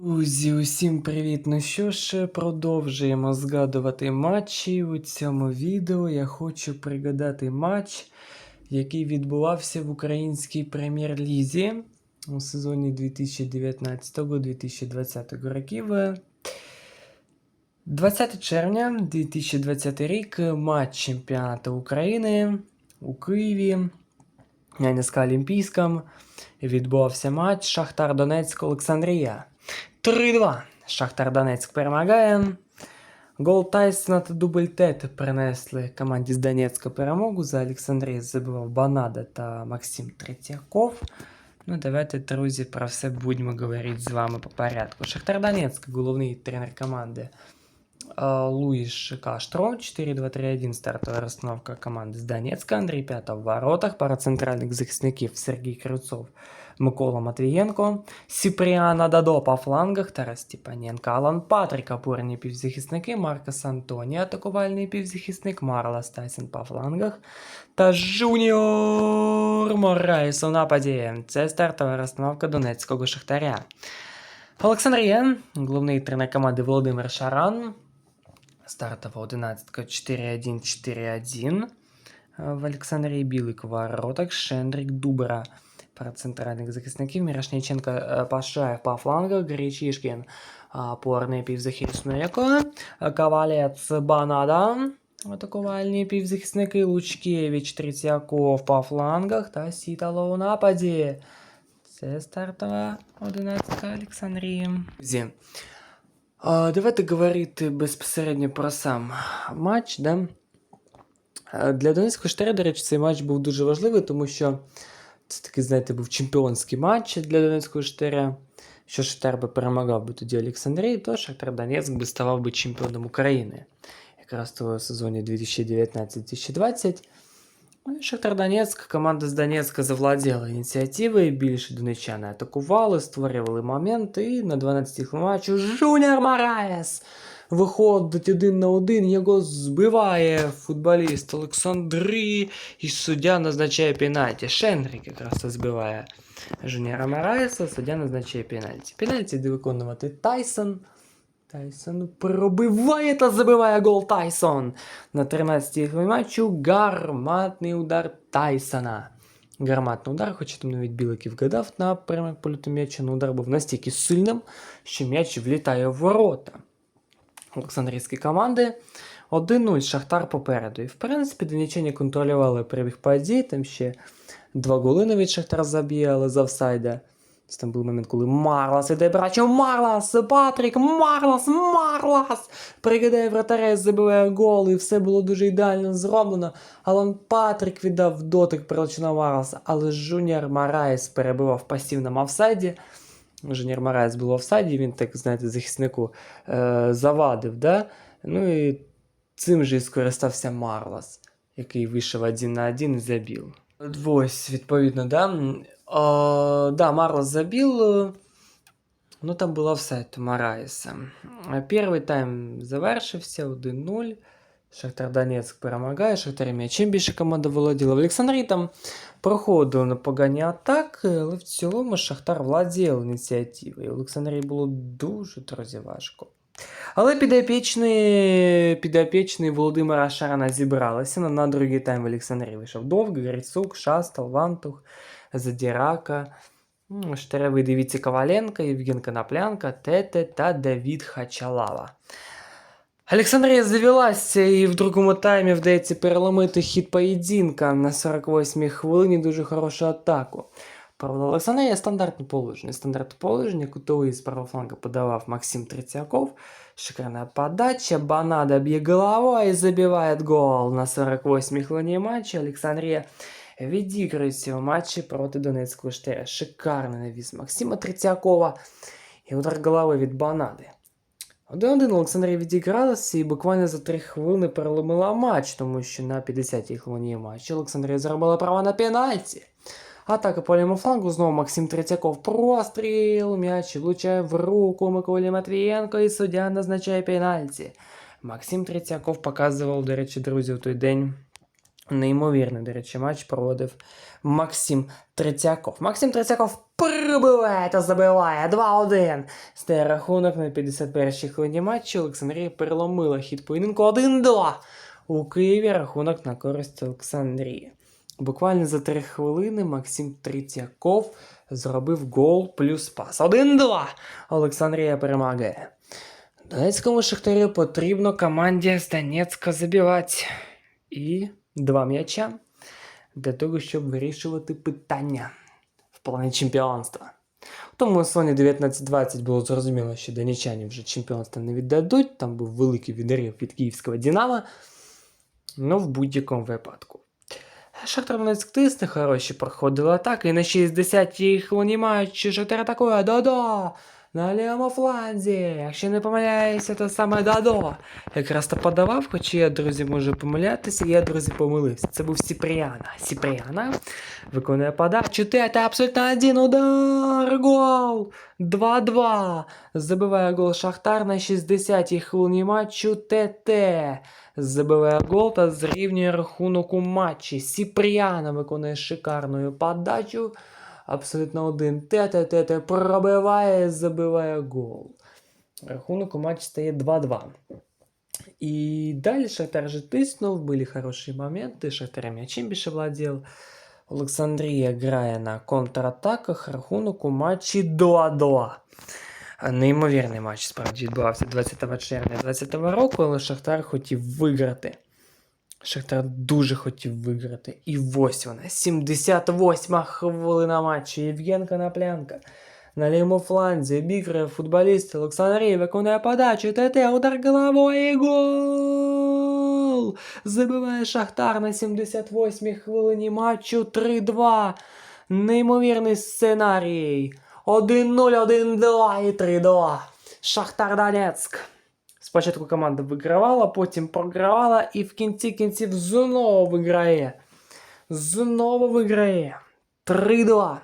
Друзі, усім привіт! Ну що ж, продовжуємо згадувати матчі. У цьому відео я хочу пригадати матч, який відбувався в українській прем'єр-лізі у сезоні 2019-2020 років. 20 червня 2020 рік матч чемпіонату України у Києві НСК Олімпійському відбувався матч Шахтар Донецьк Олександрія. 3-2. Шахтар Донецьк перемагає. Гол Тайсона та дубль Тет принесли команді з Донецька перемогу. За Олександрію забивав Банада та Максим Третьяков. Ну, давайте, друзі, про все будемо говорити з вами по порядку. Шахтар Донецьк, головний тренер команди е, Луїш Каштро. 4-2-3-1 стартова розстановка команди з Донецька. Андрій П'ята в воротах. Пара центральних захисників Сергій Кривцов, Микола Матвієнко, Сіпріана Дадо по флангах, Тарас Степаненко, Алан Патрик, опорні півзахисники, Маркос Антоні, атакувальний півзахисник, Марлас Тайсон по флангах та Жуніор Мораєс у нападі. Це стартова розстановка Донецького Шахтаря. Олександрія, головний тренер команди Володимир Шаран. Стартова 11 4-1-4-1. В Олександрії Білик в воротах, Шендрик Дубра пара центральних захисників, Мірошниченко е, Пашаєв по флангах, Гречишкін опорний півзахисник, Ковалець Банада, атакувальні півзахисники, Лучкевич, Третьяков по флангах та Сітало у нападі. Це стартова 11 Олександрії. Давайте говорити безпосередньо про сам матч. Да? Е, Для Донецького Штаря, до речі, цей матч був дуже важливий, тому що це такий, знаєте, був чемпіонський матч для Донецького Штаря. Що Шахтар би перемагав би тоді Олександрії, то Шахтар Донецьк би ставав би чемпіоном України. Якраз в сезоні 2019-2020. Ну, Шахтар Донецьк, команда з Донецька завладіла ініціативою, більше донеччани атакували, створювали моменти, і на 12-й хвилині матчу Жуніор Мараєс виходить один на один, його збиває футболіст Олександрі, і суддя назначає пенальті. Шенрік якраз збиває Жуніора Мараєса, суддя назначає пенальті. Пенальті йде виконувати Тайсон. Тайсон пробиває та забиває гол Тайсон. На 13-й хвилині матчу гарматний удар Тайсона. Гарматний удар, хоча там навіть Біликів вгадав на прямий польоту м'яча, але удар був настільки сильним, що м'яч влітає в ворота. Олександрійської команди. 1-0 Шахтар попереду. І в принципі, донеччані контролювали перебіг подій, там ще два голи навіть Шахтар заб'є, але з офсайда. Там був момент, коли Марлас іде брачо, Марлас, Патрік, Марлас, Марлас! Пригадає вратаря, забиває гол, і все було дуже ідеально зроблено. Алан Патрік віддав дотик прилучна Марласа, але Жуніор Мараєс перебивав пасівному офсайді. Жуніор Мараєс був в офсайді, він так, знаєте, захиснику е, завадив. Да? Ну і цим же і скористався Марлас, який вийшов один на один і забив. Ось, відповідно, да. О, да, Марлас забил, э, ну там був офсайд у Перший тайм завершився 1-0. Шахтар Донецьк перемагає, Шахтар м'ячем більше команда володіла. В там проходили непогані атаки, але в цілому Шахтар владів ініціативою. Олександрії було дуже друзі важко. Але підопічний, підопічний Володимира Шарана зібралися. На, на другий тайм в Олександрії вийшов Довг, Грицук, Шастал, Вантух, Задірака, м, Штеревий дивіться Коваленко, Євген Коноплянка, Тете та Давід Хачалава. Олександрія завелася і в другому таймі вдається переломити хід поєдинка на 48-й хвилині дуже хорошу атаку. Правда, Олександрія стандартне положення. Стандартне положення, кутовий з правого фланга подавав Максим Третьяков. Шикарная подача, Банада бьет головой и забивает гол на 48-й хвилині матча. Олександрія відіграється в матчі проти Донецького Штаря. Шикарний навіс Максима Третьякова і удар голови від Банади. 1-1 Олександрія відігралася і буквально за 3 хвилини переломила матч, тому що на 50-й хвилині матчу Олександрія заробила право на пенальті. Атака по лівому флангу, знову Максим Третьяков. Простріл, м'яч влучає в руку Миколі Матвієнко і суддя назначає пенальті. Максим Третьяков показував, до речі, друзі, в той день Неймовірний, до речі, матч проводив Максим Третьяков. Максим Третьяков прибиває та забиває 2-1. Стає рахунок на 51-й хвилині матчу. Олександрія переломила хід поєдинку 1-2. У Києві рахунок на користь Олександрії. Буквально за 3 хвилини Максим Третьяков зробив гол плюс пас. 1-2. Олександрія перемагає. Донецькому Шахтарю потрібно команді з Донецька забивати. І два м'яча для того, щоб вирішувати питання в плані чемпіонства. В тому сезоні 19-20 було зрозуміло, що донеччані вже чемпіонство не віддадуть. Там був великий відрив від київського Динамо. Ну, в будь-якому випадку. Шахтар Донецьк тисне, хороші проходили атаки. І на 60-й хвилині матчу Шахтар атакує Додо на лівому фланзі. Якщо не помиляюся, то саме Додо. Якраз то подавав, хоч я, друзі, можу помилятися, я, друзі, помилився. Це був Сіпріана. Сіпріана виконує подачу. Тета абсолютно один удар. Гол! 2-2. Забиває гол Шахтар на 60-й хвилині матчу ТТ. Забиває гол та зрівнює рахунок у матчі. Сіпріана виконує шикарну подачу. Абсолютно один. Тете-тете пробиває, забиває гол. Рахунок у матчі стає 2-2. І далі Шахтар же тиснув, були хороші моменти, Шахтар м'ячем більше владів. Олександрія грає на контратаках, рахунок у матчі 2-2. Неймовірний матч справді відбувався 20 червня 2020 року, але Шахтар хотів виграти. Шахтар дуже хотів виграти. І ось вона. 78 хвилина матчу. Євген Коноплянка. На лівому фланзі обіграє футболіст Олександрій, виконує подачу. ТТ, удар головою гол! Забиває Шахтар на 78 хвилині матчу 3-2. Неймовірний сценарій. 1-0, 1-2 і 3-2. Шахтар Донецьк. Спочатку команда вигравала, потім програвала і в кінці кінців знову виграє. Знову виграє. 3-2.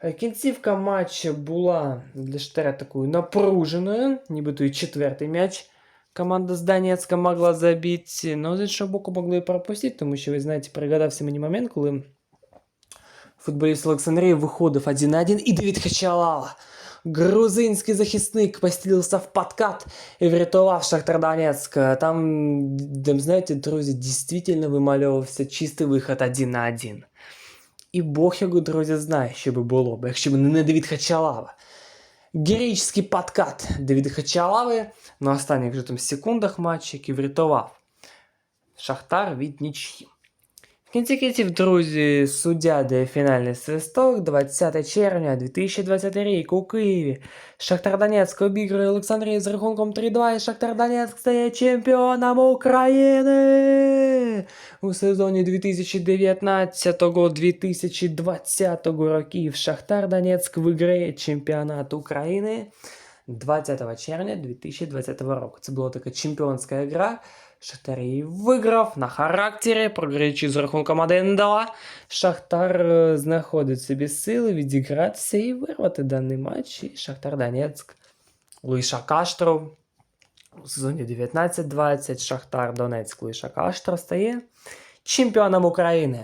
Е, Кінцівка матчу була для Штаря такою напруженою, нібито і четвертий м'яч. Команда з Донецька могла забити, але з іншого боку могли і пропустити, тому що, ви знаєте, пригадався мені момент, коли футболіст Олександрії виходив 1 на 1 і Давід Хачалала. Грузинський захисник постілився в подкат і врятував Шахтар Донецьк. Там, де, знаєте, друзі, дійсно вимальовувався чистий виход 1 на 1. І Бог його, друзі, знає, що би було б, якщо б не Давід Хачалава. Героїчний подкат Давіда Хачалави на останніх вже там секундах матчу, який врятував Шахтар від нічї. В кінці кінців, друзі, суддя дає фінальний свисток 20 червня 2020 рік у Києві. Шахтар Донецьк обігрує Олександрію з рахунком 3-2 і Шахтар Донецьк стає чемпіоном України у сезоні 2019-2020 років. Шахтар Донецьк виграє чемпіонат України 20 червня 2020 року. Це була така чемпіонська гра. Шахтар її виграв на характері, програючи з рахунком 1-2. Шахтар е, знаходить собі сили відігратися і вирвати даний матч. І Шахтар Донецьк. Лиша Каштров у сезоні 19-20 Шахтар Донецьк Лиша Каштров стає чемпіоном України.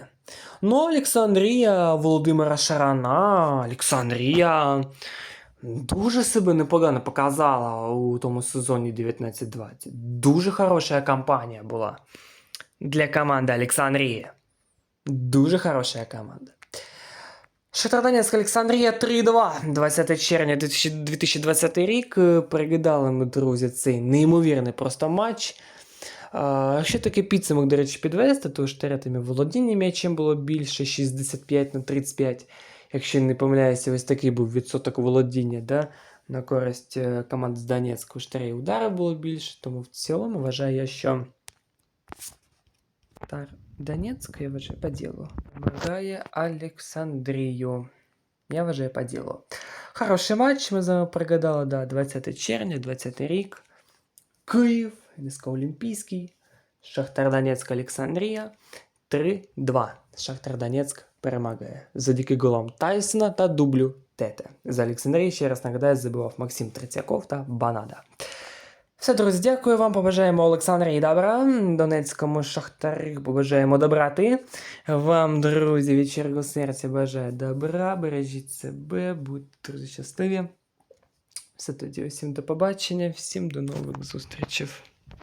Ну, Олександрія Володимира Шарана. Олександрія дуже себе непогано показала у тому сезоні 19-20. Дуже хороша кампанія була для команди Олександрії. Дуже хороша команда. Шахтар Донецьк Олександрія 3-2. 20 червня 2020 рік. Пригадали ми, друзі, цей неймовірний просто матч. Якщо такий підсумок, до речі, підвести, то штаретами володіння м'ячем було більше 65 на 35. Якщо не помиляюся, ось такий був відсоток володіння да, на користь е, команд з Донецьку. Штарі удари було більше, тому в цілому вважаю я, що Тар Донецьк, я вважаю по ділу. Помагає Олександрію. Я вважаю по ділу. Хороший матч, ми з вами пригадали, да, 20 червня, 20 рік. Київ, НСК Олімпійський, Шахтар Донецьк Олександрія 3-2. Шахтар Донецьк перемагає завдяки голам Тайсона та дублю Тете. З Олександрії, ще раз нагадаю, забивав Максим Третьяков та Банада. Все, друзі, дякую вам. Побажаємо Олександрі добра. Донецькому шахтарю побажаємо добрати. Вам, друзі, від щирого серця бажаю добра. Бережіть себе, будьте друзі щасливі. Все тоді, усім до побачення, всім до нових зустрічей.